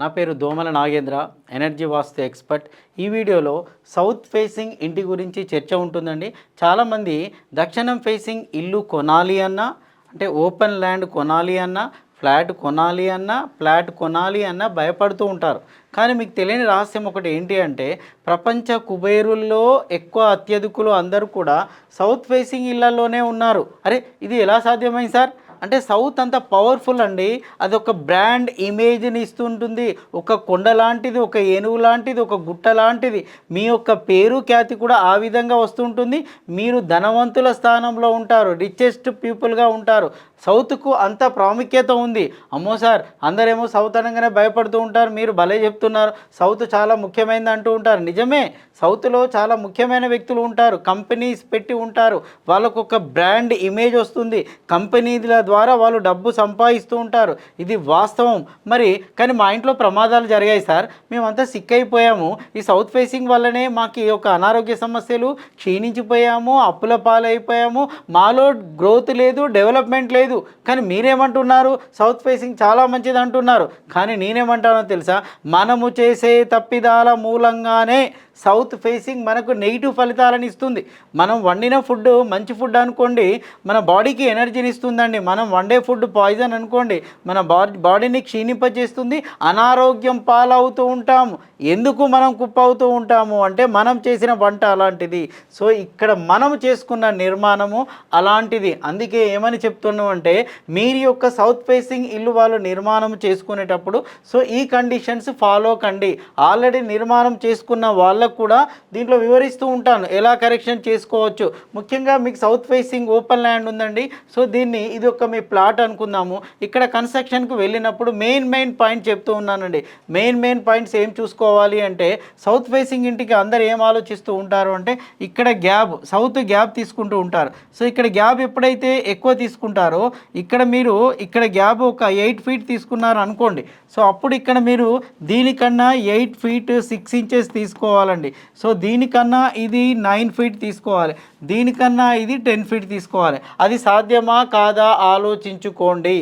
నా పేరు దోమల నాగేంద్ర ఎనర్జీ వాస్తు ఎక్స్పర్ట్ ఈ వీడియోలో సౌత్ ఫేసింగ్ ఇంటి గురించి చర్చ ఉంటుందండి. చాలామంది దక్షిణం ఫేసింగ్ ఇల్లు కొనాలి అన్నా అంటే ఓపెన్ ల్యాండ్ కొనాలి అన్నా ఫ్లాట్ కొనాలి అన్నా ఫ్లాట్ కొనాలి అన్నా భయపడుతూ ఉంటారు. కానీ మీకు తెలియని రహస్యం ఒకటి ఏంటి అంటే ప్రపంచ కుబేరుల్లో ఎక్కువ అత్యధికులు అందరూ కూడా సౌత్ ఫేసింగ్ ఇళ్ళలోనే ఉన్నారు. అరే ఇది ఎలా సాధ్యమైంది సార్? అంటే సౌత్ అంత పవర్ఫుల్ అండి. అది ఒక బ్రాండ్ ఇమేజ్ని ఇస్తుంటుంది. ఒక కొండ లాంటిది ఒక ఏనుగు లాంటిది ఒక గుట్ట లాంటిది. మీ యొక్క పేరు ఖ్యాతి కూడా ఆ విధంగా వస్తుంటుంది. మీరు ధనవంతుల స్థానంలో ఉంటారు రిచెస్ట్ పీపుల్గా ఉంటారు. సౌత్కు అంత ప్రాముఖ్యత ఉంది. అమ్మో సార్ అందరేమో సౌత్ అనగానే భయపడుతూ ఉంటారు. మీరు భలే చెప్తున్నారు. సౌత్ చాలా ముఖ్యమైనది అంటూ ఉంటారు. నిజమే సౌత్లో చాలా ముఖ్యమైన వ్యక్తులు ఉంటారు. కంపెనీస్ పెట్టి ఉంటారు. వాళ్ళకు ఒక బ్రాండ్ ఇమేజ్ వస్తుంది. కంపెనీల ద్వారా వాళ్ళు డబ్బు సంపాదిస్తూ ఉంటారు. ఇది వాస్తవం. మరి కానీ మా ఇంట్లో ప్రమాదాలు జరిగాయి సార్. మేమంతా సిక్ అయిపోయాము. ఈ సౌత్ ఫేసింగ్ వల్లనే మాకు ఈ యొక్క అనారోగ్య సమస్యలు క్షీణించిపోయాము అప్పుల పాలైపోయాము. మాలో గ్రోత్ లేదు డెవలప్మెంట్ లేదు. కానీ మీరేమంటున్నారు? సౌత్ ఫేసింగ్ చాలా మంచిది అంటున్నారు. కానీ నేనేమంటానో తెలుసా? మనము చేసే తప్పిదాల మూలంగానే సౌత్ ఫేసింగ్ మనకు నెగిటివ్ ఫలితాలను ఇస్తుంది. మనం వండిన ఫుడ్ మంచి ఫుడ్ అనుకోండి మన బాడీకి ఎనర్జీని ఇస్తుందండి. మన మనం వండే ఫుడ్ పాయిజన్ అనుకోండి మన బాడీ బాడీని క్షీణింపజేస్తుంది అనారోగ్యం పాలవుతూ ఉంటాము. ఎందుకు మనం కుప్ప అవుతూ ఉంటాము? అంటే మనం చేసిన వంట అలాంటిది. సో ఇక్కడ మనం చేసుకున్న నిర్మాణము అలాంటిది. అందుకే ఏమని చెప్తున్నాం అంటే మీరు యొక్క సౌత్ ఫేసింగ్ ఇల్లు వాళ్ళు నిర్మాణం చేసుకునేటప్పుడు సో ఈ కండిషన్స్ ఫాలో కండి. ఆల్రెడీ నిర్మాణం చేసుకున్న వాళ్ళకు కూడా దీంట్లో వివరిస్తూ ఉంటాను. ఎలా కరెక్షన్ చేసుకోవచ్చు? ముఖ్యంగా మీకు సౌత్ ఫేసింగ్ ఓపెన్ ల్యాండ్ ఉందండి. సో దీన్ని ఇది ఒక మీ ప్లాట్ అనుకుందాము. ఇక్కడ కన్స్ట్రక్షన్కి వెళ్ళినప్పుడు మెయిన్ మెయిన్ పాయింట్ చెప్తూ ఉన్నానండి. మెయిన్ మెయిన్ పాయింట్స్ ఏం చూసుకోవాలి అంటే సౌత్ ఫేసింగ్ ఇంటికి అందరు ఏం ఆలోచిస్తూ ఉంటారు అంటే ఇక్కడ గ్యాప్ సౌత్ గ్యాప్ తీసుకుంటూ ఉంటారు. సో ఇక్కడ గ్యాప్ ఎప్పుడైతే ఎక్కువ తీసుకుంటారో ఇక్కడ మీరు ఇక్కడ గ్యాప్ ఒక ఎయిట్ ఫీట్ తీసుకున్నారు అనుకోండి. సో అప్పుడు ఇక్కడ మీరు దీనికన్నా ఎయిట్ ఫీట్ సిక్స్ ఇంచెస్ తీసుకోవాలండి. సో దీనికన్నా ఇది నైన్ ఫీట్ తీసుకోవాలి. దీనికన్నా ఇది టెన్ ఫీట్ తీసుకోవాలి. అది సాధ్యమా కాదా ఆలోచించుకోండి.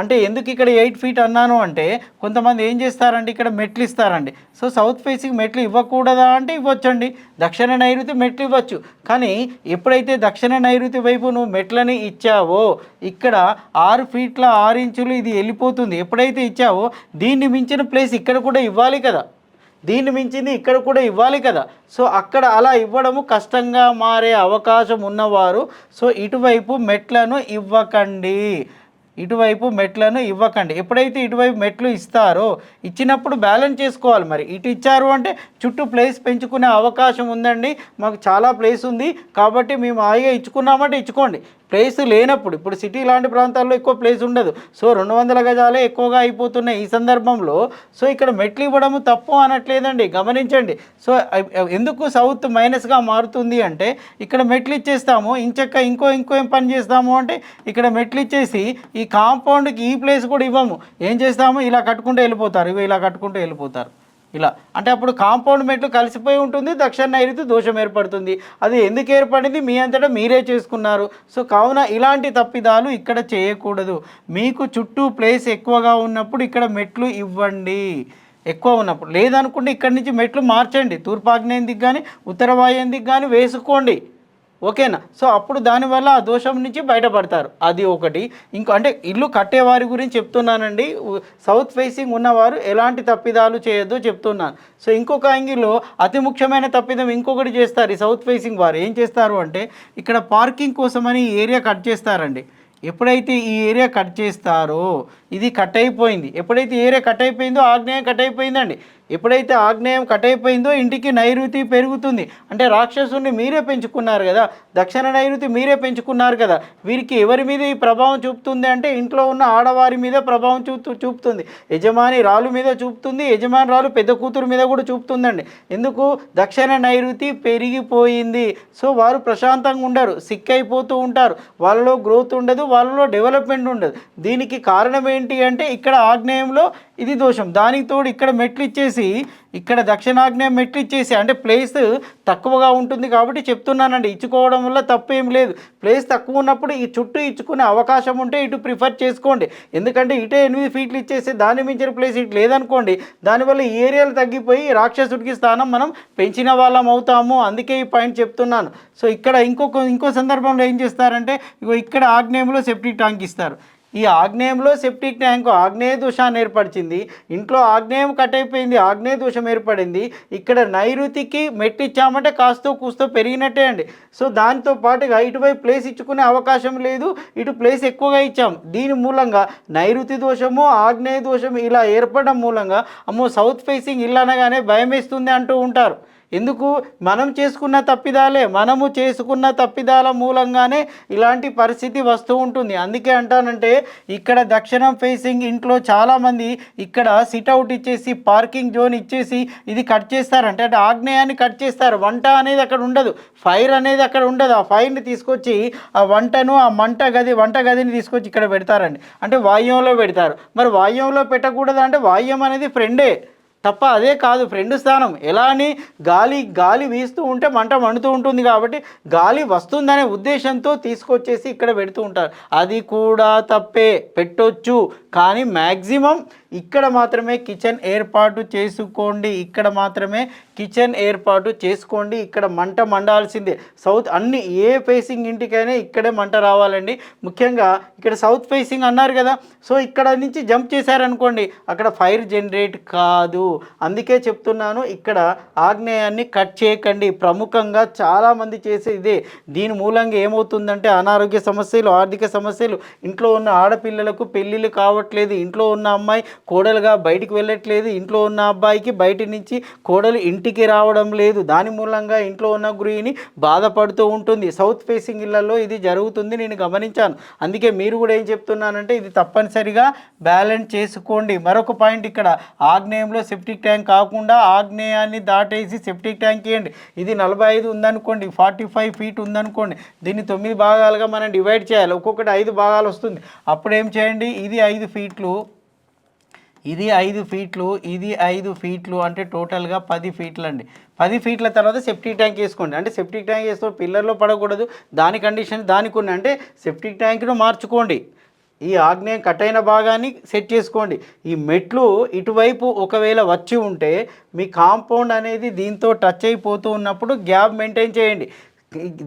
అంటే ఎందుకు ఇక్కడ ఎయిట్ ఫీట్ అన్నాను అంటే కొంతమంది ఏం చేస్తారంటే ఇక్కడ మెట్లు ఇస్తారండి. సో సౌత్ ఫేసింగ్ మెట్లు ఇవ్వకూడదా అంటే ఇవ్వచ్చండి. దక్షిణ నైరుతి మెట్లు ఇవ్వచ్చు. కానీ ఎప్పుడైతే దక్షిణ నైరుతి వైపు నువ్వు మెట్లని ఇచ్చావో ఇక్కడ ఆరు ఫీట్ల ఆరు ఇంచులు ఇది వెళ్ళిపోతుంది. ఎప్పుడైతే ఇచ్చావో దీన్ని మించిన ప్లేస్ ఇక్కడ కూడా ఇవ్వాలి కదా. దీన్ని మించింది ఇక్కడ కూడా ఇవ్వాలి కదా. సో అక్కడ అలా ఇవ్వడము కష్టంగా మారే అవకాశం ఉన్నవారు సో ఇటువైపు మెట్లను ఇవ్వకండి. ఇటువైపు మెట్లను ఇవ్వకండి. ఎప్పుడైతే ఇటువైపు మెట్లు ఇస్తారో ఇచ్చినప్పుడు బ్యాలెన్స్ చేసుకోవాలి మరి. ఇటు ఇచ్చారు అంటే చుట్టూ ప్లేస్ పెంచుకునే అవకాశం ఉందండి. మాకు చాలా ప్లేస్ ఉంది కాబట్టి మేము హాయిగా ఇచ్చుకున్నామంటే ఇచ్చుకోండి. ప్లేస్ లేనప్పుడు ఇప్పుడు సిటీ లాంటి ప్రాంతాల్లో ఎక్కువ ప్లేస్ ఉండదు. సో రెండు వందల గజాలే ఎక్కువగా అయిపోతున్నాయి ఈ సందర్భంలో. సో ఇక్కడ మెట్లు ఇవ్వడము తప్పు అనట్లేదండి. గమనించండి. సో ఎందుకు సౌత్ మైనస్గా మారుతుంది అంటే ఇక్కడ మెట్లు ఇచ్చేస్తాము ఇంచక్క ఇంకో ఇంకో ఏం పని చేస్తాము అంటే ఇక్కడ మెట్లు ఇచ్చేసి ఈ కాంపౌండ్కి ఈ ప్లేస్ కూడా ఇవ్వము. ఏం చేస్తాము? ఇలా కట్టుకుంటూ వెళ్ళిపోతారు. ఇవి ఇలా కట్టుకుంటూ వెళ్ళిపోతారు. ఇలా. అంటే అప్పుడు కాంపౌండ్ మెట్లు కలిసిపోయి ఉంటుంది దక్షిణ నైరుతి దోషం ఏర్పడుతుంది. అది ఎందుకు ఏర్పడింది? మీ అంతటా మీరే చేసుకున్నారు. సో కావున ఇలాంటి తప్పిదాలు ఇక్కడ చేయకూడదు. మీకు చుట్టూ ప్లేస్ ఎక్కువగా ఉన్నప్పుడు ఇక్కడ మెట్లు ఇవ్వండి. ఎక్కువ ఉన్నప్పుడు. లేదనుకుంటే ఇక్కడి నుంచి మెట్లు మార్చండి. తూర్పాగ్నేయం దిగ్గు కానీ ఉత్తర వాయుం దిగ్గాని కానీ వేసుకోండి. ఓకేనా? సో అప్పుడు దానివల్ల ఆ దోషం నుంచి బయటపడతారు. అది ఒకటి. ఇంకో అంటే ఇల్లు కట్టేవారి గురించి చెప్తున్నానండి. సౌత్ ఫేసింగ్ ఉన్నవారు ఎలాంటి తప్పిదాలు చేయొద్దు చెప్తున్నాను. సో ఇంకొక యాంగిల్లో అతి ముఖ్యమైన తప్పిదం ఇంకొకటి చేస్తారు. ఈ సౌత్ ఫేసింగ్ వారు ఏం చేస్తారు అంటే ఇక్కడ పార్కింగ్ కోసమని ఏరియా కట్ చేస్తారండి. ఎప్పుడైతే ఈ ఏరియా కట్ చేస్తారో ఇది కట్ అయిపోయింది. ఎప్పుడైతే ఏరియా కట్ అయిపోయిందో ఆగ్నేయం కట్ అయిపోయిందండి. ఎప్పుడైతే ఆగ్నేయం కట్ అయిపోయిందో ఇంటికి నైరుతి పెరుగుతుంది. అంటే రాక్షసుని మీరే పెంచుకున్నారు కదా దక్షిణ నైరుతి మీరే పెంచుకున్నారు కదా వీరికి ఎవరి మీద ఈ ప్రభావం చూపుతుంది అంటే ఇంట్లో ఉన్న ఆడవారి మీద ప్రభావం చూపు చూపుతుంది. యజమాని రాలు మీద చూపుతుంది యజమాని రాలు పెద్ద కూతురు మీద కూడా చూపుతుందండి. ఎందుకు? దక్షిణ నైరుతి పెరిగిపోయింది. సో వారు ప్రశాంతంగా ఉండరు సిక్ అయిపోతూ ఉంటారు. వాళ్ళలో గ్రోత్ ఉండదు వాళ్ళలో డెవలప్మెంట్ ఉండదు. దీనికి కారణం ఏంటి అంటే ఇక్కడ ఆగ్నేయంలో ఇది దోషం. దానికి తోడు ఇక్కడ మెట్లు ఇచ్చేసి ఇక్కడ దక్షిణాగ్నేయం మెట్లు ఇచ్చేసి అంటే ప్లేస్ తక్కువగా ఉంటుంది కాబట్టి చెప్తున్నానండి. ఇచ్చుకోవడం వల్ల తప్పు ఏం లేదు. ప్లేస్ తక్కువ ఉన్నప్పుడు ఈ చుట్టూ ఇచ్చుకునే అవకాశం ఉంటే ఇటు ప్రిఫర్ చేసుకోండి. ఎందుకంటే ఇటే ఎనిమిది ఫీట్లు ఇచ్చేసి దాని మించిన ప్లేస్ ఇటు లేదనుకోండి దానివల్ల ఈ ఏరియాలు తగ్గిపోయి రాక్షసుడికి స్థానం మనం పెంచిన వాళ్ళం అవుతాము. అందుకే ఈ పాయింట్ చెప్తున్నాను. సో ఇక్కడ ఇంకొక ఇంకో సందర్భంలో ఏం చేస్తారంటే ఇగో ఇక్కడ ఆగ్నేయంలో సెప్టిక్ ట్యాంక్ ఇస్తారు. ఈ ఆగ్నేయంలో సెప్టిక్ ట్యాంక్ ఆగ్నేయ దోషాన్ని ఏర్పరిచింది. ఇంట్లో ఆగ్నేయం కట్ అయిపోయింది ఆగ్నేయ దోషం ఏర్పడింది. ఇక్కడ నైరుతికి మెట్టిచ్చామంటే కాస్తో కూస్తో పెరిగినట్టే అండి. సో దాంతో పాటుగా ఇటువైపు ప్లేస్ ఇచ్చుకునే అవకాశం లేదు. ఇటు ప్లేస్ ఎక్కువగా ఇచ్చాం. దీని మూలంగా నైరుతి దోషము ఆగ్నేయ దోషము ఇలా ఏర్పడడం మూలంగా అమ్మో సౌత్ ఫేసింగ్ ఇల్లు అనగానే భయం వేస్తుంది అంటూ ఉంటారు. ఎందుకు మనం చేసుకున్న తప్పిదాలే మనము చేసుకున్న తప్పిదాల మూలంగానే ఇలాంటి పరిస్థితి వస్తూ ఉంటుంది. అందుకే అంటానంటే ఇక్కడ దక్షిణం ఫేసింగ్ ఇంట్లో చాలామంది ఇక్కడ సిట్అవుట్ ఇచ్చేసి పార్కింగ్ జోన్ ఇచ్చేసి ఇది కట్ చేస్తారంటే అంటే ఆగ్నేయాన్ని కట్ చేస్తారు. వంట అనేది అక్కడ ఉండదు. ఫైర్ అనేది అక్కడ ఉండదు. ఆ ఫైర్ని తీసుకొచ్చి ఆ వంటను ఆ మంట గది వంట గదిని తీసుకొచ్చి ఇక్కడ పెడతారండి. అంటే వాయువ్యంలో పెడతారు. మరి వాయువ్యంలో పెట్టకూడదు? అంటే వాయువ్యం అనేది ఫ్రెండే తప్ప అదే కాదు ఫ్రెండ్ స్థానం. ఎలా అని గాలి గాలి వీస్తూ ఉంటే మంట మండుతూ ఉంటుంది కాబట్టి గాలి వస్తుందనే ఉద్దేశంతో తీసుకొచ్చేసి ఇక్కడ పెడుతూ ఉంటారు. అది కూడా తప్పే పెట్టొచ్చు. కానీ మ్యాక్సిమం ఇక్కడ మాత్రమే కిచెన్ ఏర్పాటు చేసుకోండి. ఇక్కడ మాత్రమే కిచెన్ ఏర్పాటు చేసుకోండి. ఇక్కడ మంట మండాల్సిందే. సౌత్ అన్ని ఏ ఫేసింగ్ ఇంటికైనా ఇక్కడే మంట రావాలండి. ముఖ్యంగా ఇక్కడ సౌత్ ఫేసింగ్ అన్నారు కదా. సో ఇక్కడ నుంచి జంప్ చేశారనుకోండి అక్కడ ఫైర్ జనరేట్ కాదు. అందుకే చెప్తున్నాను ఇక్కడ ఆగ్నేయాన్ని కట్ చేయకండి. ప్రముఖంగా చాలామంది చేసే ఇదే. దీని మూలంగా ఏమవుతుందంటే అనారోగ్య సమస్యలు ఆర్థిక సమస్యలు ఇంట్లో ఉన్న ఆడపిల్లలకు పెళ్ళిళ్ళు కావట్లేదు ఇంట్లో ఉన్న అమ్మాయి కోడలుగా బయటికి వెళ్ళట్లేదు. ఇంట్లో ఉన్న అబ్బాయికి బయట నుంచి కోడలు ఇంటికి రావడం లేదు. దాని మూలంగా ఇంట్లో ఉన్న గృహిణి బాధపడుతూ ఉంటుంది. సౌత్ ఫేసింగ్ ఇళ్ళలో ఇది జరుగుతుంది. నేను గమనించాను. అందుకే మీరు కూడా ఏం చెప్తున్నానంటే ఇది తప్పనిసరిగా బ్యాలెన్స్ చేసుకోండి. మరొక పాయింట్ ఇక్కడ. ఆగ్నేయంలో సెప్టిక్ ట్యాంక్ కాకుండా ఆగ్నేయాన్ని దాటేసి సెప్టిక్ ట్యాంక్ ఇవ్వండి ఇది నలభై ఐదు ఉందనుకోండి. ఫార్టీ ఫైవ్ ఫీట్ ఉందనుకోండి. దీన్ని తొమ్మిది భాగాలుగా మనం డివైడ్ చేయాలి. ఒక్కొక్కటి ఐదు భాగాలు వస్తుంది. అప్పుడు ఏం చేయండి? ఇది ఐదు ఫీట్లు ఇది ఐదు ఫీట్లు ఇది ఐదు ఫీట్లు అంటే టోటల్గా పది ఫీట్లు అండి పది ఫీట్ల తర్వాత సెప్టిక్ ట్యాంక్ వేసుకోండి. అంటే సెప్టిక్ ట్యాంక్ వేస్తే పిల్లర్లో పడకూడదు. దాని కండిషన్ దానికి ఉన్న అంటే సెప్టిక్ ట్యాంక్ను మార్చుకోండి. ఈ ఆగ్నేయం కట్ అయిన భాగాన్ని సెట్ చేసుకోండి. ఈ మెట్లు ఇటువైపు ఒకవేళ వచ్చి ఉంటే మీ కాంపౌండ్ అనేది దీంతో టచ్ అయిపోతూ ఉన్నప్పుడు గ్యాప్ మెయింటైన్ చేయండి.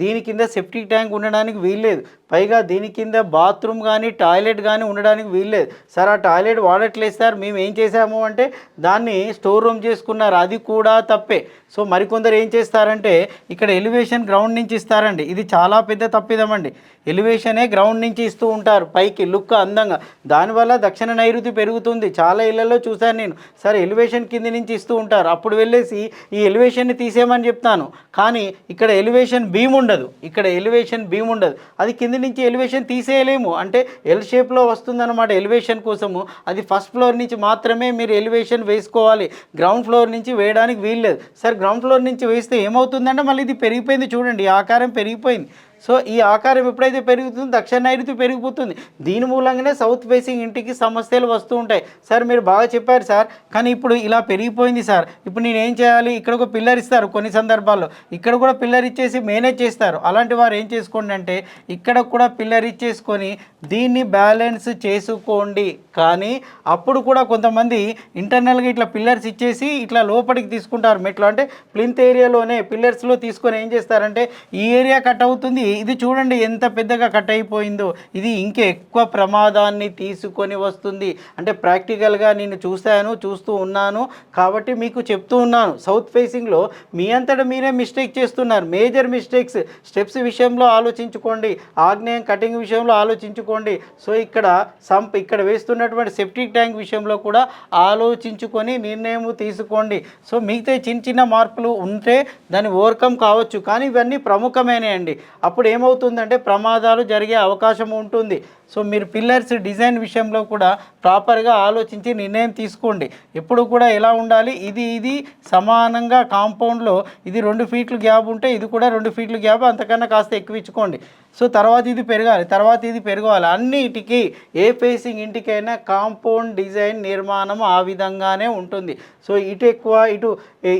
దీని కింద సెప్టిక్ ట్యాంక్ ఉండడానికి వీల్లేదు. పైగా దీని కింద బాత్రూమ్ కానీ టాయిలెట్ కానీ ఉండడానికి వీల్లేదు. సార్ ఆ టాయిలెట్ వాడట్లేదు సార్. మేము ఏం చేసాము అంటే దాన్ని స్టోర్ రూమ్ చేసుకున్నారు. అది కూడా తప్పే. సో మరికొందరు ఏం చేస్తారంటే ఇక్కడ ఎలివేషన్ గ్రౌండ్ నుంచి ఇస్తారండి. ఇది చాలా పెద్ద తప్పిదమండి. ఎలివేషనే గ్రౌండ్ నుంచి ఇస్తూ ఉంటారు. పైకి లుక్ అందంగా. దానివల్ల దక్షిణ నైరుతి పెరుగుతుంది. చాలా ఇళ్ళలో చూశాను నేను. సరే ఎలివేషన్ కింది నుంచి ఇస్తూ ఉంటారు. అప్పుడు వెళ్ళేసి ఈ ఎలివేషన్ని తీసేయమని చెప్తాను. కానీ ఇక్కడ ఎలివేషన్ బీమ్ ఉండదు. ఇక్కడ ఎలివేషన్ బీమ్ ఉండదు. అది కింది నుంచి ఎలివేషన్ తీసేయలేము. అంటే ఎల్ షేప్లో వస్తుందన్నమాట ఎలివేషన్ కోసము. అది ఫస్ట్ ఫ్లోర్ నుంచి మాత్రమే మీరు ఎలివేషన్ వేసుకోవాలి. గ్రౌండ్ ఫ్లోర్ నుంచి వేయడానికి వీల్లేదు. సార్ గ్రౌండ్ ఫ్లోర్ నుంచి వేస్తే ఏమవుతుందంటే మళ్ళీ ఇది పెరిగిపోయింది చూడండి. ఆకారం పెరిగిపోయింది. సో ఈ ఆకారం ఎప్పుడైతే పెరుగుతుందో దక్షిణ నైరుతి పెరిగిపోతుంది. దీని మూలంగానే సౌత్ ఫేసింగ్ ఇంటికి సమస్యలు వస్తూ ఉంటాయి. సార్ మీరు బాగా చెప్పారు సార్ కానీ ఇప్పుడు ఇలా పెరిగిపోయింది సార్. ఇప్పుడు నేను ఏం చేయాలి? ఇక్కడ ఒక పిల్లర్ ఇస్తారు కొన్ని సందర్భాల్లో. ఇక్కడ కూడా పిల్లర్ ఇచ్చేసి మేనేజ్ చేస్తారు. అలాంటి వారు ఏం చేసుకోండి అంటే ఇక్కడ కూడా పిల్లర్ ఇచ్చేసుకొని దీన్ని బ్యాలెన్స్ చేసుకోండి. కానీ అప్పుడు కూడా కొంతమంది ఇంటర్నల్గా ఇట్లా పిల్లర్స్ ఇచ్చేసి ఇట్లా లోపలికి తీసుకుంటారు మెట్లు. అంటే ప్లింత్ ఏరియాలోనే పిల్లర్స్లో తీసుకొని ఏం చేస్తారంటే ఈ ఏరియా కట్ అవుతుంది ఇది చూడండి ఎంత పెద్దగా కట్ అయిపోయిందో. ఇది ఇంకా ఎక్కువ ప్రమాదాన్ని తీసుకొని వస్తుంది. అంటే ప్రాక్టికల్గా నేను చూశాను చూస్తూ ఉన్నాను. కాబట్టి మీకు చెప్తూ ఉన్నాను. సౌత్ ఫేసింగ్లో మీ అంతటా మీరే మిస్టేక్ చేస్తున్నారు. మేజర్ మిస్టేక్స్ స్టెప్స్ విషయంలో ఆలోచించుకోండి. ఆగ్నేయం కటింగ్ విషయంలో ఆలోచించుకోండి. సో ఇక్కడ సంప్ ఇక్కడ వేస్తున్నటువంటి సెప్టిక్ ట్యాంక్ విషయంలో కూడా ఆలోచించుకొని నిర్ణయం తీసుకోండి. సో మిగతా చిన్న చిన్న మార్పులు ఉంటే దాన్ని ఓవర్కమ్ కావచ్చు. కానీ ఇవన్నీ ప్రముఖమైనవి అండి అప్పుడు ఏమవుతుందంటే ప్రమాదాలు జరిగే అవకాశం ఉంటుంది. సో మీరు పిల్లర్స్ డిజైన్ విషయంలో కూడా ప్రాపర్గా ఆలోచించి నిర్ణయం తీసుకోండి. ఎప్పుడు కూడా ఎలా ఉండాలి? ఇది ఇది సమానంగా కాంపౌండ్లో ఇది రెండు ఫీట్లు గ్యాప్ ఉంటే ఇది కూడా రెండు ఫీట్లు గ్యాప్ అంతకన్నా కాస్త ఎక్కువ ఇచ్చుకోండి. సో తర్వాత ఇది పెరగాలి తర్వాత ఇది పెరగాలి అన్నిటికీ ఏ ఫేసింగ్ ఇంటికైనా కాంపౌండ్ డిజైన్ నిర్మాణం ఆ విధంగానే ఉంటుంది. సో ఇటు ఎక్కువ ఇటు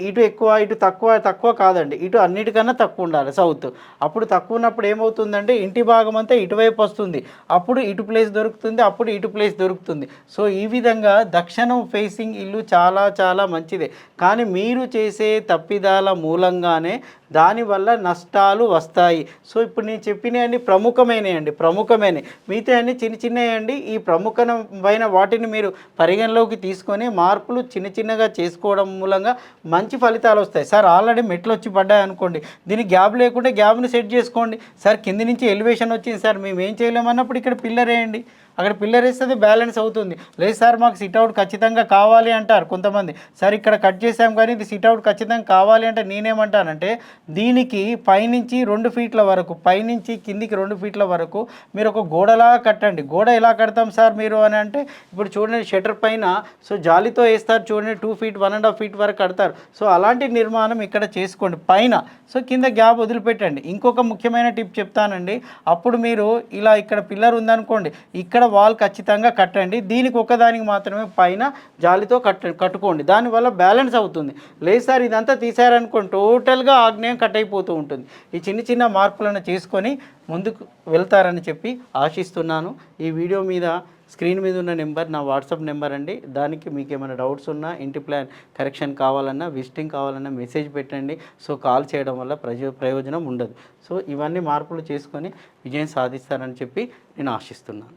ఇటు ఎక్కువ ఇటు తక్కువ తక్కువ కాదండి. ఇటు అన్నిటికన్నా తక్కువ ఉండాలి సౌత్. అప్పుడు తక్కువ ఉన్నప్పుడు ఏమవుతుందంటే ఇంటి భాగం అంతా ఇటువైపు వస్తుంది. అప్పుడు ఇటు ప్లేస్ దొరుకుతుంది అప్పుడు ఇటు ప్లేస్ దొరుకుతుంది. సో ఈ విధంగా దక్షిణం ఫేసింగ్ ఇల్లు చాలా చాలా మంచిదే. కానీ మీరు చేసే తప్పిదాల మూలంగానే దానివల్ల నష్టాలు వస్తాయి. సో ఇప్పుడు నేను చెప్పినవన్నీ ప్రముఖమైనవి ప్రముఖమైనవి. మిగతా అన్ని చిన్న చిన్నవి అండి. ఈ ప్రముఖమైన వాటిని మీరు పరిగణలోకి తీసుకొని మార్పులు చిన్న చిన్నగా చేసుకోవడం మూలంగా మంచి ఫలితాలు వస్తాయి. సార్ ఆల్రెడీ మెట్లు వచ్చి పడ్డాయి అనుకోండి దీనికి గ్యాప్ లేకుంటే గ్యాప్ని సెట్ చేసుకోండి. సార్ కింది నుంచి ఎలివేషన్ వచ్చింది సార్ మేము ఏం చేయలేమన్నప్పుడు ఇక్కడ పిల్లర్ వేయండి. అక్కడ పిల్లర్ వేస్తే బ్యాలెన్స్ అవుతుంది. లేదు సార్ మాకు సిట్అవుట్ ఖచ్చితంగా కావాలి అంటారు కొంతమంది. సార్ ఇక్కడ కట్ చేసాం కానీ ఇది సిట్అవుట్ ఖచ్చితంగా కావాలి అంటే నేనేమంటానంటే దీనికి పైనుంచి రెండు ఫీట్ల వరకు పైనుంచి కిందికి రెండు ఫీట్ల వరకు మీరు ఒక గోడలా కట్టండి. గోడ ఎలా కడతాం సార్ మీరు అని అంటే ఇప్పుడు చూడండి షటర్ పైన సో జాలితో వేస్తారు చూడండి two feet one and half feet వరకు కడతారు. సో అలాంటి నిర్మాణం ఇక్కడ చేసుకోండి. పైన సో కింద గ్యాప్ వదిలిపెట్టండి. ఇంకొక ముఖ్యమైన టిప్ చెప్తానండి. అప్పుడు మీరు ఇలా ఇక్కడ పిల్లర్ ఉందనుకోండి ఇక్కడ వాల్ ఖచ్చితంగా కట్టండి. దీనికి ఒకదానికి మాత్రమే పైన జాలితో కట్ట కట్టుకోండి. దానివల్ల బ్యాలెన్స్ అవుతుంది. లేదు సార్ ఇదంతా తీసారనుకోండి టోటల్గా ఆగ్నేయం కట్ అయిపోతూ ఉంటుంది. ఈ చిన్న చిన్న మార్పులను చేసుకొని ముందుకు వెళ్తారని చెప్పి ఆశిస్తున్నాను. ఈ వీడియో మీద స్క్రీన్ మీద ఉన్న నెంబర్ నా వాట్సాప్ నెంబర్ అండి. దానికి మీకు ఏమైనా డౌట్స్ ఉన్నా ఇంటి ప్లాన్ కరెక్షన్ కావాలన్నా విజిటింగ్ కావాలన్నా మెసేజ్ పెట్టండి. సో కాల్ చేయడం వల్ల ప్రజో ప్రయోజనం ఉండదు. సో ఇవన్నీ మార్పులు చేసుకొని విజయం సాధిస్తారని చెప్పి నేను ఆశిస్తున్నాను.